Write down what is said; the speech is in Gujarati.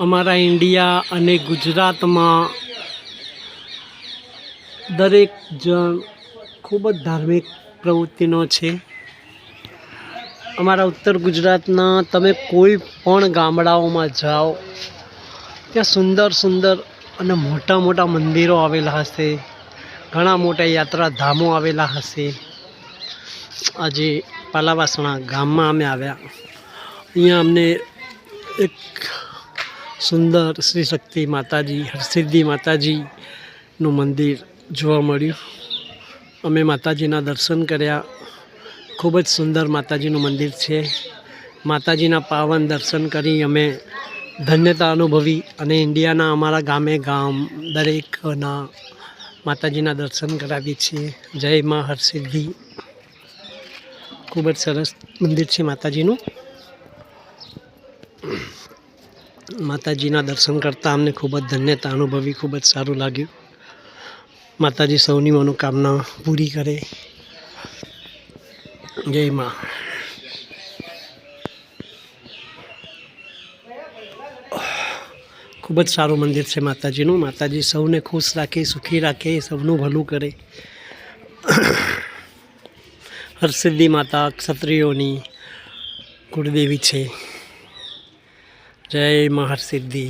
અમારા ઇન્ડિયા અને ગુજરાતમાં દરેક જણ ખૂબ જ ધાર્મિક પ્રવૃત્તિનો છે. અમારા ઉત્તર ગુજરાતના તમે કોઈ પણ ગામડાઓમાં જાઓ, ત્યાં સુંદર સુંદર અને મોટા મોટા મંદિરો આવેલા હશે, ઘણા મોટા યાત્રાધામો આવેલા હશે. આજે પાલાવાસણા ગામમાં અમે આવ્યા. અહીંયા અમને એક સુંદર શ્રી શક્તિ માતાજી, હરસિદ્ધિ માતાજીનું મંદિર જોવા મળ્યું. અમે માતાજીના દર્શન કર્યા. ખૂબ જ સુંદર માતાજીનું મંદિર છે. માતાજીના પાવન દર્શન કરી અમે ધન્યતા અનુભવી અને ઇન્ડિયાના અમારા ગામે ગામ દરેકના માતાજીના દર્શન કરાવીએ છીએ. જય મા હરસિદ્ધિ. ખૂબ જ સરસ મંદિર છે માતાજીનું. માતાજીના દર્શન કરતાં અમને ખૂબ જ ધન્યતા અનુભવી, ખૂબ જ સારું લાગ્યું. માતાજી સૌની મનોકામના પૂરી કરે. જય મા. ખૂબ જ સારું મંદિર છે માતાજીનું. માતાજી સૌને ખુશ રાખે, સુખી રાખે, સૌનું ભલું કરે. હરસિદ્ધિ માતા, ક્ષત્રિયોની કુળદેવી છે. જય મા હરસિદ્ધિ